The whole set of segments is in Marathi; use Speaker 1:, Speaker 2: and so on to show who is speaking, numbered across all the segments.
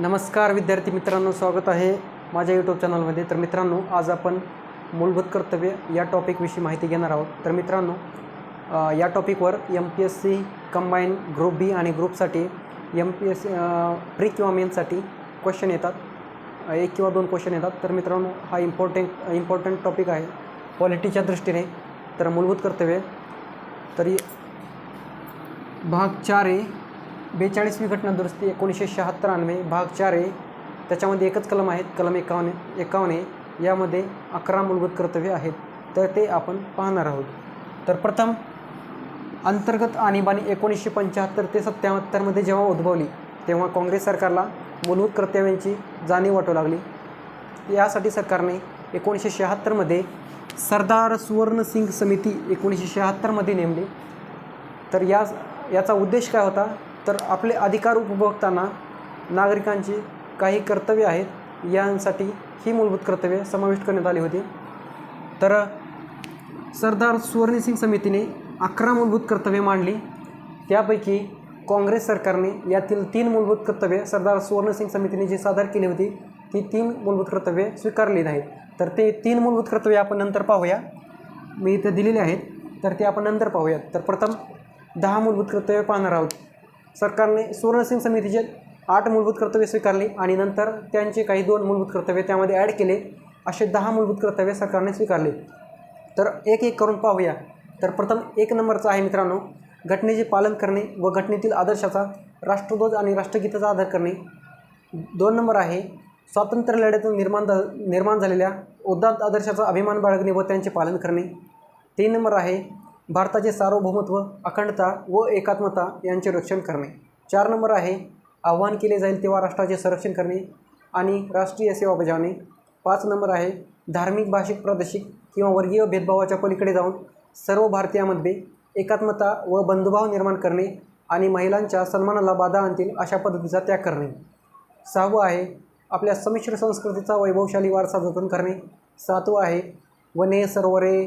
Speaker 1: नमस्कार विद्यार्थी मित्रांनो स्वागत आहे माझ्या यूट्यूब चॅनलमध्ये तर मित्रांनो आज आपण मूलभूत कर्तव्य या टॉपिकविषयी माहिती घेणार आहोत. तर मित्रांनो या टॉपिकवर M P S C combine group B आणि ग्रुपसाठी M P S C pre किंवा मेनसाठी क्वेश्चन येतात. एक किंवा दोन क्वेश्चन येतात. तर मित्रांनो हा इम्पॉर्टंट इम्पॉर्टंट टॉपिक आहे क्वालिटीच्या दृष्टीने. तर मूलभूत कर्तव्य तरी भाग चार आहे बेचाळीसवी घटनादुरुस्ती एकोणीसशे शहात्तर अन्वे भाग चार आहे त्याच्यामध्ये एकच कलम आहेत कलम एकावन्न एकावन्न यामध्ये अकरा मूलभूत कर्तव्ये आहेत. तर ते आपण पाहणार आहोत. तर प्रथम अंतर्गत आणीबाणी एकोणीसशे पंच्याहत्तर ते सत्याहत्तरमध्ये जेव्हा उद्भवली तेव्हा काँग्रेस सरकारला मूलभूत कर्तव्यांची जाणीव वाटू लागली. यासाठी सरकारने एकोणीसशे शहात्तरमध्ये सरदार सुवर्णसिंग समिती एकोणीसशे शहात्तरमध्ये नेमली. तर या याचा उद्देश काय होता? तर आपले अधिकार उपभोगताना नागरिकांची काही कर्तव्य आहेत यांसाठी ही मूलभूत कर्तव्ये समाविष्ट करण्यात आली होती. तर सरदार सुवर्णसिंग समितीने अकरा मूलभूत कर्तव्ये मांडली. त्यापैकी काँग्रेस सरकारने यातील तीन मूलभूत कर्तव्ये सरदार सुवर्णसिंग समितीने जी सादर केली होती ती तीन मूलभूत कर्तव्ये स्वीकारली नाहीत. तर ते तीन मूलभूत कर्तव्ये आपण नंतर पाहूया. मी इथे दिलेले आहेत तर ते आपण नंतर पाहूयात. तर प्रथम दहा मूलभूत कर्तव्ये पाहणार आहोत. सरकारने सुवर्णसिंग समितीचे आठ मूलभूत कर्तव्ये स्वीकारली आणि नंतर त्यांचे काही दोन मूलभूत कर्तव्ये त्यामध्ये ॲड केले. असे दहा मूलभूत कर्तव्ये सरकारने स्वीकारले. तर एक एक करून पाहूया. तर प्रथम एक नंबरचा आहे मित्रांनो घटनेचे पालन करणे व घटनेतील आदर्शाचा राष्ट्रध्वज आणि राष्ट्रगीताचा आदर करणे. दोन नंबर आहे स्वातंत्र्य लढ्यातून निर्माण झा निर्माण झालेल्या उदात्त आदर्शाचा अभिमान बाळगणे व त्यांचे पालन करणे. तीन नंबर आहे भारताचे सार्वभौमत्व अखंडता व एकात्मता यांचे रक्षण करणे. चार नंबर आहे आव्हान केले जाईल तेव्हा राष्ट्राचे संरक्षण करणे आणि राष्ट्रीय सेवा बजावणे. पाच नंबर आहे धार्मिक भाषिक प्रादेशिक किंवा वर्गीय भेदभावाच्या पलीकडे जाऊन सर्व भारतीयांमध्ये एकात्मता व बंधुभाव निर्माण करणे आणि महिलांच्या सन्मानाला बाधा आणतील अशा पद्धतीचा त्याग करणे. सहावं आहे आपल्या संमिश्र संस्कृतीचा वैभवशाली वारसा जतन करणे. सातवं आहे वने सरोवरे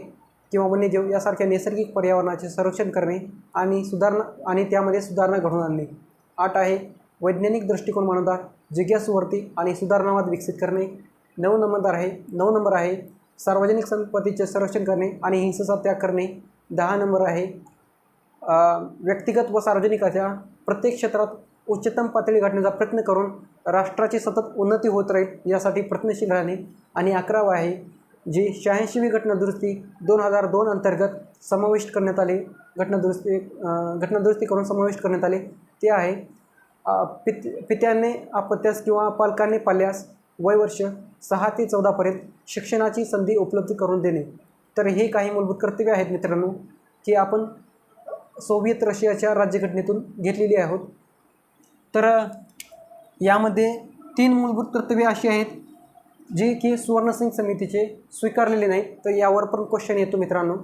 Speaker 1: किंवा वन्यजीव यासारख्या नैसर्गिक पर्यावरणाचे संरक्षण करणे आणि सुधारणा आणि त्यामध्ये सुधारणा घडवून आणणे. आठ आहे वैज्ञानिक दृष्टिकोन मानवता जिज्ञासूवरती आणि सुधारणावाद विकसित करणे. नऊ नंबर आहे नऊ नंबर आहे सार्वजनिक संपत्तीचे संरक्षण करणे आणि हिंसेचा त्याग करणे. दहा नंबर आहे व्यक्तिगत व सार्वजनिक प्रत्येक क्षेत्रात उच्चतम पातळी गाठण्याचा प्रयत्न करून राष्ट्राची सतत उन्नती होत राहील यासाठी प्रयत्नशील राहणे. आणि अकरावा आहे जी शहाऐंशीवी घटनादुरुस्ती दोन हजार दोन अंतर्गत समाविष्ट करण्यात आले. घटनादुरुस्ती घटनादुरुस्ती करून समाविष्ट करण्यात आले. ते आहे पित पित्याने अपत्यास किंवा पालकांनी पाल्यास वयवर्ष सहा ते चौदापर्यंत शिक्षणाची संधी उपलब्ध करून देणे. तर हे काही मूलभूत कर्तव्य आहेत मित्रांनो की आपण सोव्हिएत रशियाच्या राज्यघटनेतून घेतलेली आहोत. तर यामध्ये तीन मूलभूत कर्तव्ये अशी आहेत. जे की सुवर्णसिंग समितीचे स्वीकारलेले नाही तर यावर पण क्वेश्चन येतो मित्रांनो.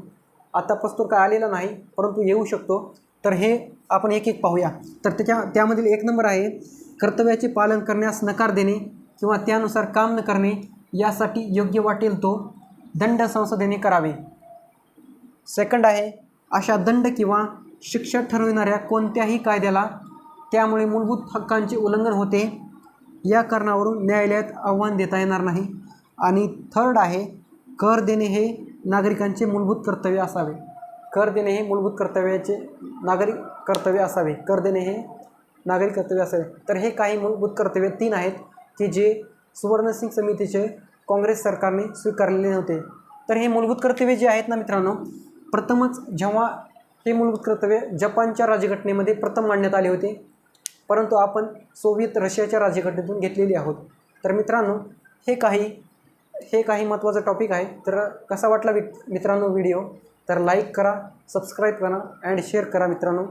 Speaker 1: आता प्रस्तुत काय आलेला नाही परंतु येऊ शकतो. तर हे आपण एक एक पाहूया. तर त्याच्या त्यामधील एक नंबर आहे कर्तव्याचे पालन करण्यास नकार देणे किंवा त्यानुसार काम न करणे यासाठी योग्य वाटेल तो दंड संसदेने करावे. सेकंड आहे अशा दंड किंवा शिक्षा ठरविणाऱ्या कोणत्याही कायद्याला त्यामुळे मूलभूत हक्कांचे उल्लंघन होते. या कारणावरून न्यायालयात आव्हान देता येणार नाही. आणि थर्ड आहे कर देणे हे नागरिकांचे मूलभूत कर्तव्य असावे. कर देणे हे मूलभूत कर्तव्याचे नागरिक कर्तव्य असावे. कर देणे हे नागरिक कर्तव्य असावे. तर हे काही मूलभूत कर्तव्य तीन आहेत की जे सुवर्णसिंग समितीचे काँग्रेस सरकारने स्वीकारलेले नव्हते. तर हे मूलभूत कर्तव्य जे आहेत ना मित्रांनो प्रथमच जेव्हा हे मूलभूत कर्तव्य जपानच्या राज्यघटनेमध्ये प्रथम मांडण्यात आले होते परंतु आपण सोव्हिएत रशियाच्या राज्यघटनेतून घेतलेली आहोत. तर मित्रांनो हे काही हे काही महत्त्वाचं टॉपिक आहे. तर कसा वाटला मित्रांनो व्हिडिओ? तर लाईक करा सबस्क्राईब करा अँड शेअर करा मित्रांनो.